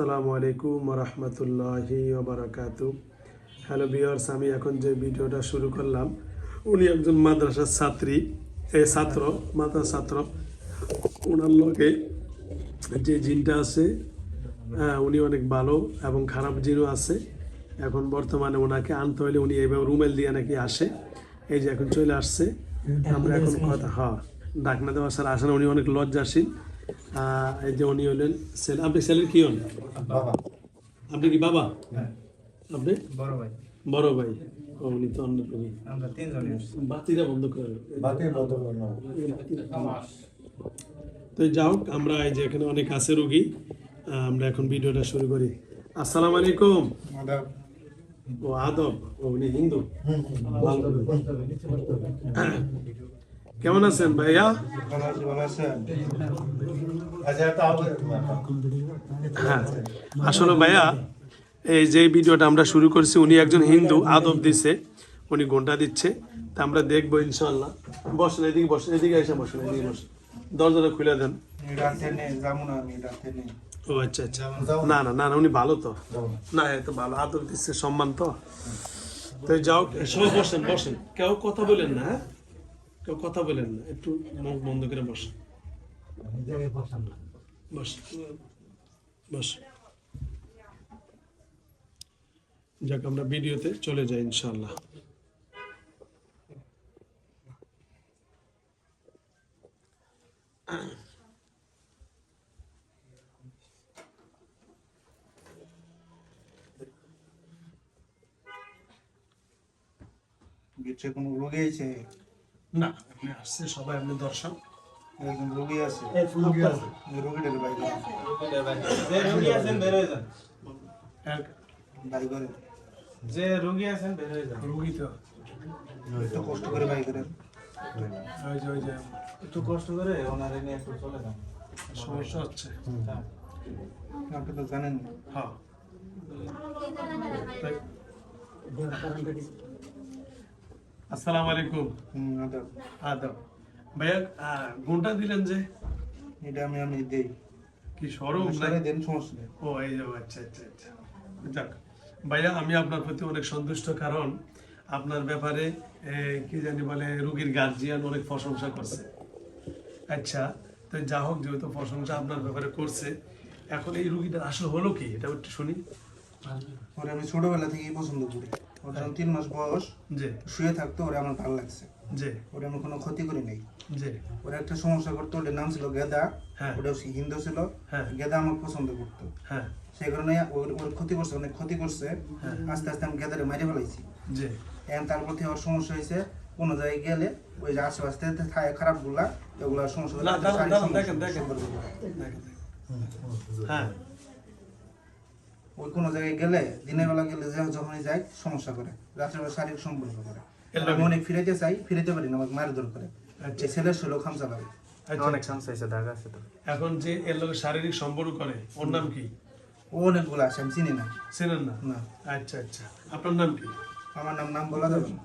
আসসালামু আলাইকুম রহমতুল্লাহি ওবরাকাতু। হ্যালো বিয়ার্স আমি এখন যে ভিডিওটা শুরু করলাম উনি একজন মাদ্রাসার ছাত্রী এ ছাত্র মাদ্রাসার ছাত্র। ওনার লগে যে জিনটা আছে হ্যাঁ, উনি অনেক ভালো এবং খারাপ জিনও আছে। এখন বর্তমানে ওনাকে আনতে হলে উনি এইভাবে রুমেল দিয়ে নাকি আসে। এই যে এখন চলে আসছে। আমরা এখন কথা হ্যাঁ ডাকনা দেওয়া স্যার আসেন উনি অনেক লজ্জাশীল। আহ, এই যে উনি হলেন ছেলে আপনি ছেলের কি হন? আপনি কি বাবা? আপনি? বড় ভাই। বড় ভাই। উনি তো অন্য রোগী আমরা বন্ধ করে তো হোক এই যে এখানে অনেক আছে রোগী আহ, আমরা এখন ভিডিওটা শুরু করি। আসসালামু আলাইকুম। ও আদব। ও উনি হিন্দু। কেমন আছেন ভাইয়া? আচ্ছা হ্যাঁ আসলে ভাইয়া এই যে ভিডিওটা আমরা শুরু করছি উনি একজন হিন্দু আদব দিছে উনি ঘণ্টা দিচ্ছে তা আমরা দেখব ইনশাল্লাহ বসেন এদিকে বসেন এদিকে এসে বসেন এদিকে বসেন। দরজাটা খুলে দেন। ও আচ্ছা আচ্ছা। না না না না উনি ভালো তো। না। এ তো ভালো আদব দিচ্ছে সম্মান তো। তো যাও সবাই বসেন বসেন। কেউ কথা বলেন না হ্যাঁ? কেউ কথা বলেন না একটু মুখ বন্ধ করে বসেন। বস বস। যাক আমরা ভিডিওতে চলে যাই ইনশাল্লাহ কোনো রোগী আছে না। আপনি আসছে সবাই আপনি দর্শক। একজন রোগী আছে। রোগী আছেন বের হয়ে যান। বাই করে যে রোগী আছেন বের হয়ে যান। রুগী তো। একটু কষ্ট করে বাই করে ওই যে ওই যে একটু কষ্ট করে ওনারে নিয়ে একটু চলে যান। সমস্যা হচ্ছে। হ্যাঁ। আপনি তো জানেন। হ্যাঁ। আসসালামু আলাইকুম। আদাব। আদব। ভাইয়া ঘণ্টা দিলেন যে? এটা আমি আমি দেই। কি সরম? দেন সমস্যা ও এই যে আচ্ছা আচ্ছা আচ্ছা। যাক ভাইয়া আমি আপনার প্রতি অনেক সন্তুষ্ট কারণ আপনার ব্যাপারে কি জানি বলে রুগীর গার্জিয়ান অনেক প্রশংসা করছে। আচ্ছা তো যা হোক যেহেতু প্রশংসা আপনার ব্যাপারে করছে এখন এই রুগীটার আসলে হলো কি? এটা একটু শুনি। আমি ছোটবেলা থেকেই পছন্দ করি। ওর যখন তিন মাস বয়স। যে শুয়ে থাকতো ওরে আমার ভালো লাগছে। যে ওরে আমি কোনো ক্ষতি করি নাই। যে ওর একটা সমস্যা করতো ওটার নাম ছিল গেদা। হ্যাঁ। ওটা হিন্দু ছিল। হ্যাঁ। গেদা আমাকে পছন্দ করতো। হ্যাঁ। সেই কারণে ওর ওর ক্ষতি করছে অনেক ক্ষতি করছে। হ্যাঁ। আস্তে আস্তে আমি গেদারে মারি ফেলাইছি। যে এখন তারপর থেকে ওর সমস্যা হয়েছে কোনো জায়গায় গেলে ওই যে আশেপাশে থাকে খারাপগুলা এগুলো সমস্যা দেখেন দেখেন। দেখেন। হ্যাঁ। ওই কোনো জায়গায় গেলে দিনের বেলা গেলে যখনই যায় সমস্যা করে। রাত্রেবেলা শারীরিক সম্পর্ক করে। এর আমি অনেক ফিরাইতে চাই ফিরাইতে পারি না আমাকে মারে দর করে। আচ্ছা। যে ছেলের ষোলো খামচা লাগে আচ্ছা। অনেক চান্স হয়েছে ঢাকা আছে তো। এখন যে এর লোক শারীরিক সম্পর্ক করে ওর নাম কি? ও অনেকগুলো আছে আমি চিনি না। চেনেন না? না। আচ্ছা আচ্ছা। আপনার নাম কি? আমার নাম নাম বলা যাবে না।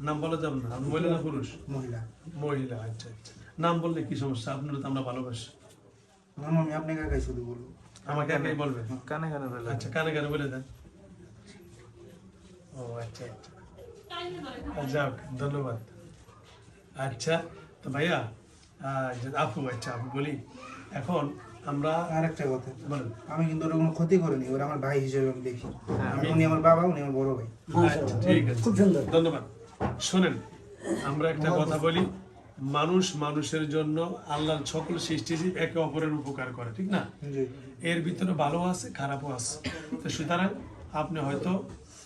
নাম বলা যাবে না। মহিলা না পুরুষ? মহিলা। মহিলা আচ্ছা আচ্ছা। নাম বললে কি সমস্যা? আপনারা তো আমরা ভালোবাসি। নাম আমি আপনাকে একাই শুধু বলব। আমাকে একাই বলবেন। কানে কানে বলে আচ্ছা কানে কানে বলে দেন। ও আচ্ছা আচ্ছা। যাক ধন্যবাদ। আচ্ছা তো ভাইয়া আপু আচ্ছা আপু বলি। এখন আমরা আর একটা কথা। বলেন। আমি কিন্তু ওর কোনো ক্ষতি করিনি ওরা আমার ভাই হিসেবে আমি দেখি। হ্যাঁ, আমি উনি আমার বাবা উনি আমার বড় ভাই। আচ্ছা ঠিক আছে। ধন্যবাদ। শোনেন আমরা একটা কথা বলি। মানুষ মানুষের জন্য আল্লাহর সকল সৃষ্টিজীব একে অপরের উপকার করে ঠিক না? এর ভিতরে ভালো আছে খারাপও আছে। তো সুতরাং আপনি হয়তো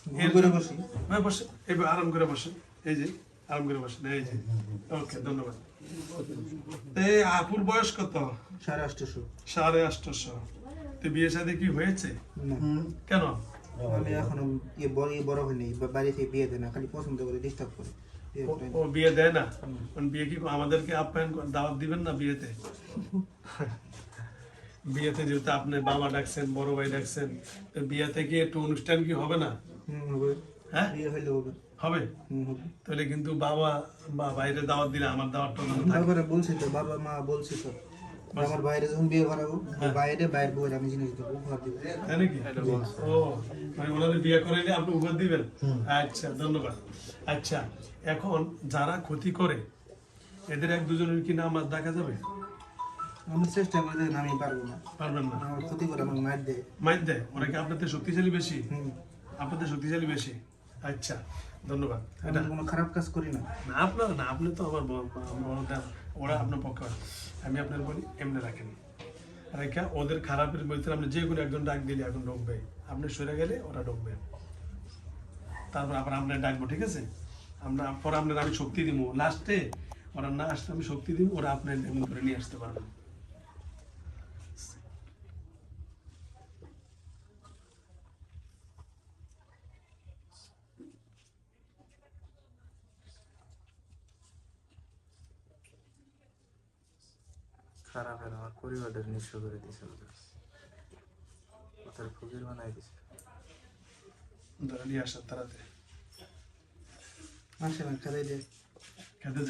ভুল করে বসি। হ্যাঁ বসে এবার আরাম করে বসেন। এই যে আরাম করে বসেন। এই যে। ওকে ধন্যবাদ। এই আপুর বয়স কত? সাড়ে আটশোশো সাড়ে আটশোশো তো বিয়ে সাথে কি হয়েছে? কেন? আমি এখনও ইয়ে বড় ইয়ে বড় হয়নি বা বাড়ি থেকে বিয়ে দেয় না খালি পছন্দ করে ডিস্টার্ব করে। ও- করে। ও বিয়ে দেয় না কারণ বিয়ে কি আমাদেরকে আপ্যায়ন করে- দাওয়াত দিবেন না বিয়েতে বিয়েতে যেহেতু আপনি বাবা ডাকছেন বড় ভাই ডাকছেন তো বিয়েতে কি একটু অনুষ্ঠান কি হবে না হুম, হবে। হ্যাঁ বিয়ে হইলে হবে হবে হুম, হবে। তাহলে কিন্তু বাবা বা বাইরে দাওয়াত দিলে আমার দাওয়াতটা ওখানে থাকে তারপরে বলছি তো বাবা মা বলছি তো আমার বাইরে যখন বিয়ে করাবো বাইরে বাইরে বউয়ের আমি জিনিস দেবো উপহার দেবো তাই নাকি ও মানে ওনাদের বিয়ে করাইলে আপনি উপহার দিবেন আচ্ছা ধন্যবাদ আচ্ছা এখন যারা ক্ষতি করে এদের এক দুজনের কি নাম আর দেখা যাবে? আমি চেষ্টা করে দেখেন আমি পারব না। পারবেন না। আমার ক্ষতি করে আমার দেয়। মাইর দেয়? ওরা কি আপনাদের শক্তিশালী বেশি? আপনাদের শক্তিশালী বেশি? আচ্ছা ধন্যবাদ। আমি কোনো খারাপ কাজ করি না। না আপনার না আপনি তো আমার। ওরা আপনার পক্ষে আমি আপনার বলি এমনি রাখেন। রেখা ওদের খারাপের ভিতরে আপনি যে কোনো একজন ডাক দিলে এখন ঢুকবে। আপনি সরে গেলে ওরা ঢুকবে। তারপর আবার আমরা ডাকবো, ঠিক আছে? আমরা পরে আপনার আমি শক্তি দিব লাস্টে ওরা না আসলে আমি শক্তি দিব ওরা আপনার এমন করে নিয়ে আসতে পারবে। খারাপের আমার পরিবারটা নিঃস্ব করে দিছে ওদের। ফকির বানাই দিছে ধরে নিয়ে আসার তারাতে আসে না খেলাই দেয় খেতে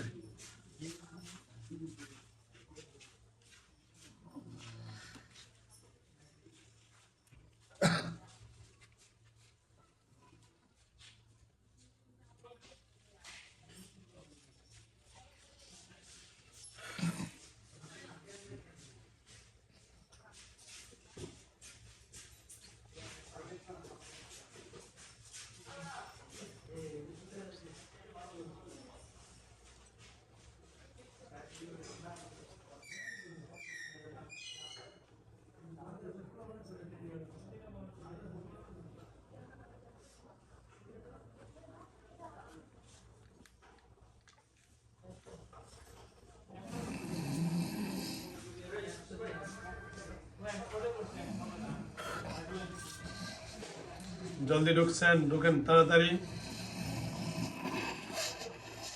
জলদি ঢুকছেন ঢুকেন তাড়াতাড়ি।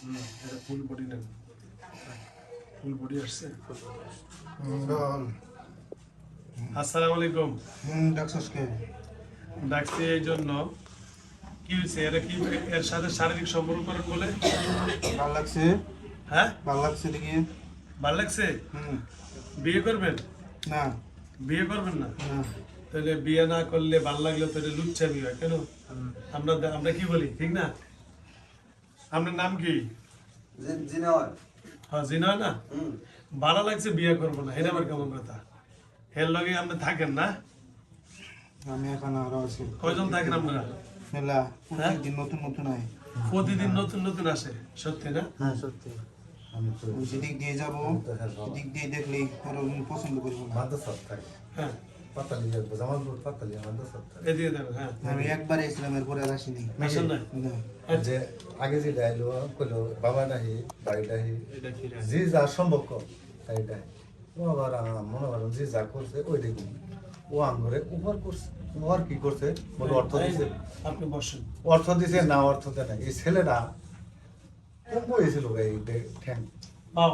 হুম, এটা ফুল বডি নেন। ফুল বডি আসছে। আসসালামু আলাইকুম। ডাকছি এই জন্য। কি হয়েছে? এরা কি এর সাথে শারীরিক সম্পর্ক করেন বলে? ভালো লাগছে? হ্যাঁ? ভালো লাগছে দেখি। ভালো লাগছে? বিয়ে করবেন? না। বিয়ে করবেন না? না। তাহলে বিয়ে না করলে ভালো লাগলে তাহলে লুচ্ছামি হয় কেন? আমরা আমরা কি বলি ঠিক না? আপনার নাম কি? হ্যাঁ জিনা না? ভালো লাগছে বিয়ে করব না এটা আবার কেমন কথা? এর লগে আপনি থাকেন না? আমি এখন আরও আছি। কয়জন থাকেন আপনারা? মেলা। প্রত্যেকদিন নতুন নতুন হয় প্রতিদিন নতুন নতুন আসে সত্যি না? হ্যাঁ সত্যি। যেদিক দিয়ে যাব সেদিক দিয়ে দেখলে পছন্দ করব না। হ্যাঁ। পাতালি জামালপুর পাতালি মাদ্রাসাত থাকে এদিকে দেখো হ্যাঁ। আমি একবার এসেছিলাম এরপরে আর আসিনি। আসেন না। না যে আগে যে ডাইলো কইলো বাবা নাহি বাড়ি নাহি যে যা সম্ভব কর তাই ডাই। ও আবার মনে করেন যে যা করছে ওই দেখুন ও আঙ্গুরে উপর করছে। ওর কি করছে? বলে অর্থ দিছে। আপনি বসেন। অর্থ দিছে না অর্থ দেয় না এই ছেলেটা কোন হয়েছিল এই দে- ঠ্যাং। পাও।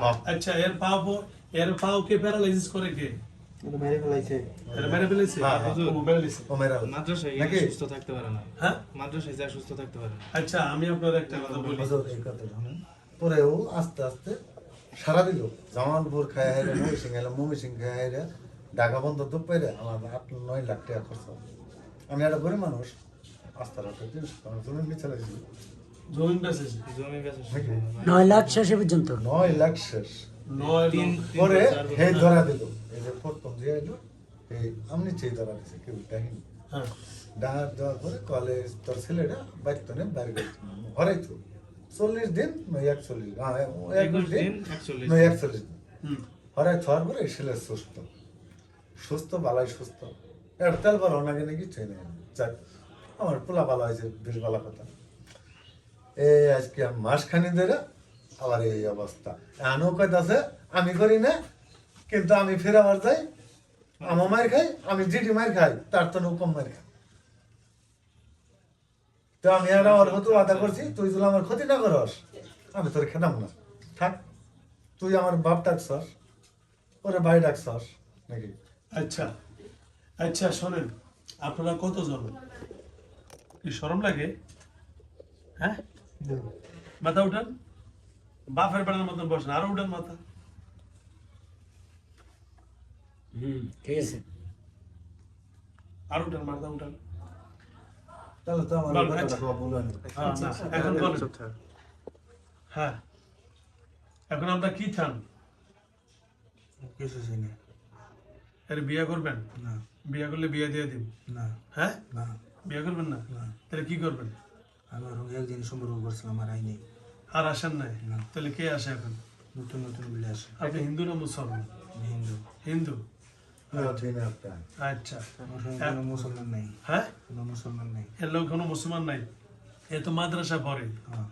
হ্যাঁ। আচ্ছা এর পাও প- এর পাও কে প্যারালাইসিস করে কে? ওটা মেরে ফেলাইছে। এর মেরে ফেলেছে হ্যাঁ, হ্যাঁ। ও মেরে ফেলেছে। ও মেরা মাদ্রাসায় নাকি? গিয়ে সুস্থ থাকতে পারে না। হ্যাঁ? মাদ্রাসায় যা সুস্থ থাকতে পারে আচ্ছা আমি আপনার একটা কথা বলি। পরেও আস্তে আস্তে সারা দিল। জামালপুর খায় হাইরে মমি সিং এলাম মমি খায় হাইরে ঢাকা বন্ধ তো পেরে আমার আট নয় লাখ টাকা খরচ আমি একটা গরিব মানুষ। আস্তে রাখতে জমি জমিন জমি নয় লাখ শেষে পর্যন্ত। নয় লাখ শেষ। পরে হে না। ধরা দিল। এই যে প্রথম যে এলো এই আমনি চেয়ে ধরা দিছে কেউ ডাহিনি হ্যাঁ। ডাহার দেওয়ার পরে কলেজ তোর ছেলেটা বাইক নে গেছে তো চল্লিশ দিন একচল্লিশ হ্যাঁ, একুশ দিন একচল্লিশ দিন। হরাই খাওয়ার পরে ছেলে সুস্থ। সুস্থ বালাই সুস্থ। একটা তেল ভালো নাকি চেয়ে যাক আমার পোলা ভালো হয়েছে বেশ ভালো কথা। এই আজকে মাসখানি ধরে আবার এই অবস্থা। এমনও কইতাছে আমি করি না কিন্তু আমি ফের আবার যাই আমার মায়ের খাই আমি জিডি মায়ের খাই তার তো কম মায়ের খাই। তো আমি আর আমার হতো আদা করছি তুই যদি আমার ক্ষতি না করস আমি তোর খেতাম না। থাক তুই আমার বাপ ডাকছস ওরে ভাই ডাকছস নাকি? আচ্ছা আচ্ছা শোনেন আপনারা কত কতজন? কি শরম লাগে? হ্যাঁ? মাথা উঠান। বাপের বেড়ার মতন বসেন আরও উঠান মাথা। হুম ঠিক আছে। আর উঠান মাথা উঠান তাহলে তো আমার বল, কথাটা আচ্ছা। হ্যাঁ, না, এখন বলেন। হ্যাঁ। এখন আমরা কি চান কিছু এর বিয়ে করবেন? না। বিয়ে করলে বিয়ে দিয়ে দিন না। হ্যাঁ? না। বিয়ে করবেন না? না। তাহলে কি করবেন? আমার একদিন সম্পর্ক করছিলাম আর আইনি। আর আসেন নাই? তাহলে কে আসে এখন? নতুন নতুন বিলে আসে। আপনি হিন্দু না মুসলমান? হিন্দু। হিন্দু। আচ্ছা। মুসলমান নেই। হ্যাঁ? মুসলমান নেই। এর লোক কোনো মুসলমান নাই? এ তো মাদ্রাসা পড়ে। হ্যাঁ।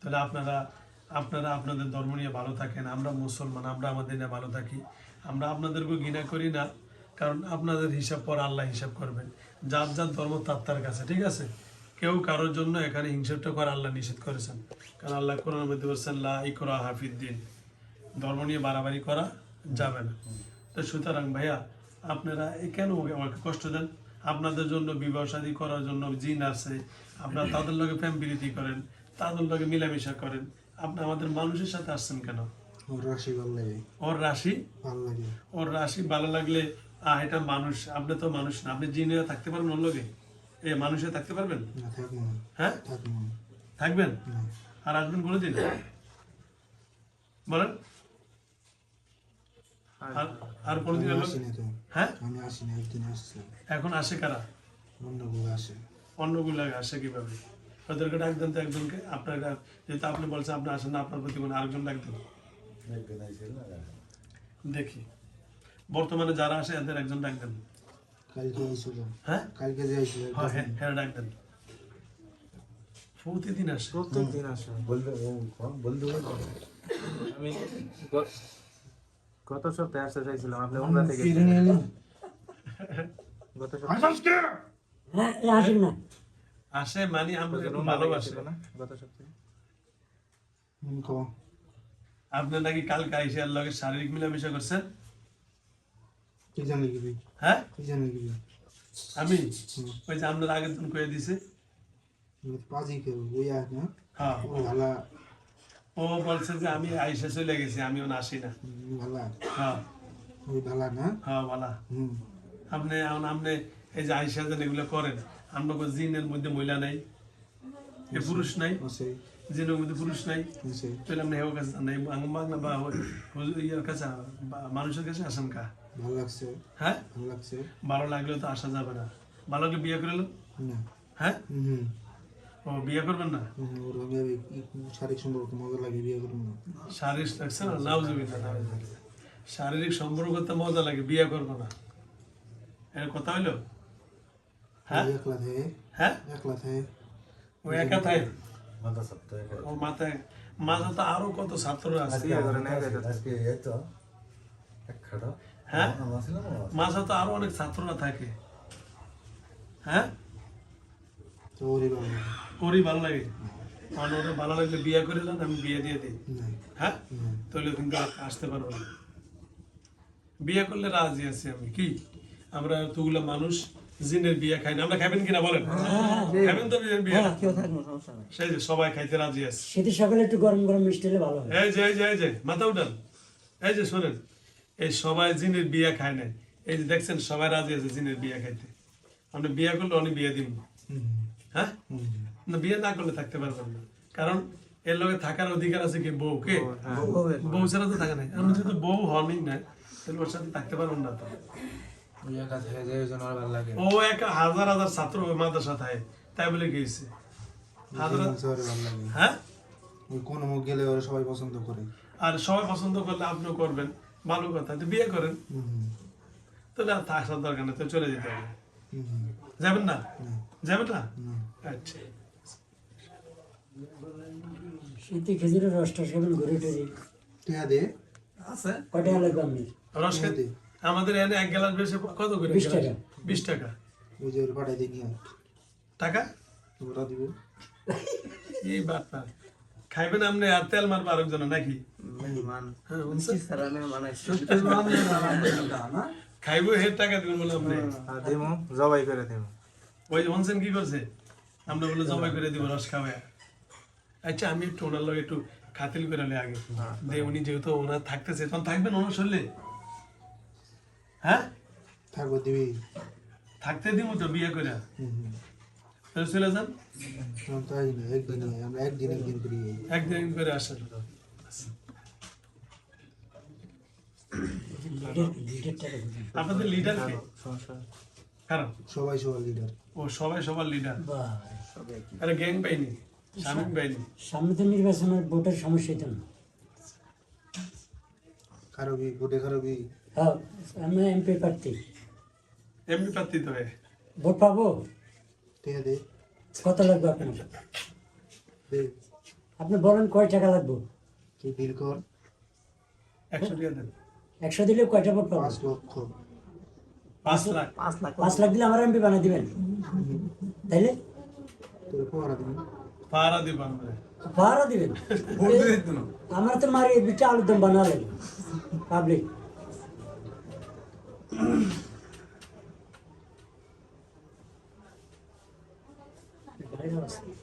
তাহলে আপনারা আপনারা আপনাদের ধর্ম নিয়ে ভালো থাকেন। আমরা মুসলমান আমরা আমাদের নিয়ে ভালো থাকি। আমরা আপনাদেরকে ঘৃণা করি না। কারণ আপনাদের হিসাব পর আল্লাহ হিসাব করবেন। যার যার ধর্ম তার তার কাছে ঠিক আছে? কেউ কারোর জন্য এখানে হিংসাটা করা আল্লাহ নিষেধ করেছেন। কারণ আল্লাহ কোরআন মধ্যে বলছেন লা ইকরা হাফিদ্দিন। ধর্ম নিয়ে বাড়াবাড়ি করা যাবে না। তো সুতরাং ভাইয়া আপনারা এ কেন আমাকে কষ্ট দেন? আপনাদের জন্য বিবাহ শাদী করার জন্য জিন আছে। আপনারা তাদের লগে প্রেম প্রীতি করেন তাদের লগে মিলামিশা করেন। আপনি আমাদের মানুষের সাথে আসছেন কেন? ওর রাশি ভালো লাগে। ওর রাশি? ভালো লাগে। ওর রাশি ভালো লাগলে আহ এটা মানুষ আপনি তো মানুষ না। আপনি জিনে থাকতে পারেন ওর লগে? এ মানুষে থাকতে পারবেন? না থাকব না। হ্যাঁ? থাকবেন? আর আসবেন বলে দিন? বলেন। আর আর কোনোদিন হ্যাঁ? আমি আসি না একদিন আসছি। এখন আসে কারা? অন্যগুলো আসে। অন্যগুলো আসে কীভাবে? ওদেরকে ডাক দেন তো একজনকে। আপনার যেহেতু আপনি বলছেন আপনি আসেন না আপনার প্রতি কোনো আরেকজন ডাক দেন? দেখি। বর্তমানে যারা আসে এদের একজন ডাক দেন। কালকে আইছিল হ্যাঁ? কালকে যে আইছিল হ্যাঁ হ্যাঁ হ্যাঁ ডাক দেন প্রতিদিন আসে প্রত্যেকদিন আসে। বলতে ও কম বলতে বলতে। আমি গত সপ্তাহে আসতে চাইছিলাম আপনি থেকে গত সপ্তাহে। না। আসে মানে আমরা একটু ভালোবাসি। না গত সপ্তাহে। আপনি নাকি কালকে আইসে আর লগে শারীরিক মিলামিশা করছেন? কি জানি কি হ্যাঁ? কি জানি কি আমি ওই যে আপনার আগের দিন দিছে। পাজি কেউ বইয়া না। হ্যাঁ। ও ভালা। ও বলছে যে আমি আইসা চলে গেছি আমিও না আসি না। হুম, ভালা। হ্যাঁ। ওই ভালা না? হ্যাঁ বলা হুম। আপনি এখন আপনি এই যে আইসা যেন এগুলো করেন আপনাকে জিনের মধ্যে মহিলা নাই? এ পুরুষ নাই? জিনের মধ্যে পুরুষ নাই? তাহলে আপনি হেও কাছে নাই। বাংলা বা ইয়ার কাছে বা মানুষের কাছে আসেন কা? ভালো লাগছে? হ্যাঁ? ভালো লাগছে? ভালো লাগলেও তো আসা যাবে না। ভালো লাগলে বিয়ে করে না। হ্যাঁ? হুম। ও বিয়ে করবেন না? ওর আমি শারীরিক সম্পর্ক মজা লাগে বিয়ে করব না। শারীরিক লাগছে না? নাউজুবিল্লাহ নাউজুবিল্লাহ। শারীরিক সম্পর্ক করতে মজা লাগে বিয়ে করব না। এর কথা হইল? হ্যাঁ? একলা থাকে। হ্যাঁ? একলা থাকে। ও একা থাকে? মাথা সপ্তাহে করে। ওর মাথায় মাথা তো আরও কত ছাত্র আছে। আজকে এই তো। এক খাটো। হ্যাঁ? মাথা তো আরও অনেক ছাত্ররা থাকে। হ্যাঁ? তো ওরই ভালো লাগে। ভালো লাগলে বিয়ে করে দেন আমি বিয়ে দিয়ে দিই। হ্যাঁ? তাহলে কিন্তু আসতে পারব না। বিয়ে করলে রাজি আছি আমি। কি? আমরা এতগুলো মানুষ জিনের বিয়ে খাই না। আমরা খাবেন কিনা বলেন? খাবেন তো বিয়ে। হ্যাঁ কেউ থাকব সমস্যা নাই। সেই যে সবাই খাইতে রাজি আছে। সকালে একটু গরম গরম মিষ্টি হলে ভালো হয়। এই যে এই যে এই যে মাথা উঠান। এই যে শোনেন। এই সবাই জিনের বিয়ে খায় নাই। এই যে দেখছেন সবাই রাজি আছে জিনের বিয়ে খাইতে। আপনি বিয়ে করলে অনেক বিয়ে দিব। হ্যাঁ? না বিয়ে না করলে থাকতে পারবেন না। কারণ এর লগে থাকার অধিকার আছে কি বউ কে বউ ছাড়া তো থাকে নাই। আমি যদি বউ হনই না তাহলে ওর সাথে থাকতে পারবেন না তো। ওই একা থাকে যে ওই জন্য আর ভালো লাগে। ও এক হাজার হাজার ছাত্র মাদ্রাসা থাকে তাই বলে লাগে। হ্যাঁ? কোনো মুখ গেলে ওরা সবাই পছন্দ করে। আর সবাই পছন্দ করলে আপনিও করবেন। ভালো কথা তো বিয়ে করেন। তাহলে আর থাকার দরকার নেই তো চলে যেতে হবে। যাবেন না? যাবেন না? আচ্ছা। শীতে খেজুরের রসটা খাবেন ঘুরে টুরে? টিয়া দে। আছে? কটা লাগবে আপনি রস খেতে আমাদের এনে এক গ্লাস বেশি কত করে বিশ গ্লাস? টাকা। বিশ টাকা। ওই যে পাঠাই দেখি টাকা? দিব। এই বাটনা খাইবেন আপনি আর তেল মারবো আরেকজন নাকি? হ্যাঁ, খাইবো হের টাকা দিবেন বলে আপনি? আর জবাই করে দিমু। ওই যে হনসেন কি করছে? আমরা বলে জবাই করে দিব রস খাবে। আচ্ছা আমি একটু ওনার লগে একটু খাতিল করে নিই আগে। দে উনি যেহেতু ওনার থাকতেছে তখন থাকবেন ওনার শরীরে হ্যাঁ? থাকব দিবি। থাকতে দিব তো বিয়ে করে। তাহলে চলে যান। আমরা তাই না একদিনে একদিন একদিন করে আসেন। লিডার লিডারটাকে বুঝুন আপনাদের লিডার কে? কারণ সবাই সবার লিডার ও সবাই সবার লিডার আরে গ্যাং বাহিনী শামিক বাহিনী সামনে তো নির্বাচনের ভোটের সমস্যা হইতো না। খারবি ভোটে খারবি হ্যাঁ আমি এমপি প্রার্থী। এমনি প্রার্থী তো ভোট পাবো? আছে কত লাগবে আপনার? আপনি বলেন কয় টাকা লাগবে? তুই বিল কর? একশো টাকা দেন একশো দিলে কয়টা ভোট পাবো পাঁচ লক্ষ। পাঁচ লাখ। পাঁচ লাখ। দিলে আমার এমপি বানিয়ে দিবেন। তাইলে? পাহারা দিব। আমরা। দিবেন? আমার তো মারি দুটা আলুর দম বানালেন। পাবলিক। Adiós.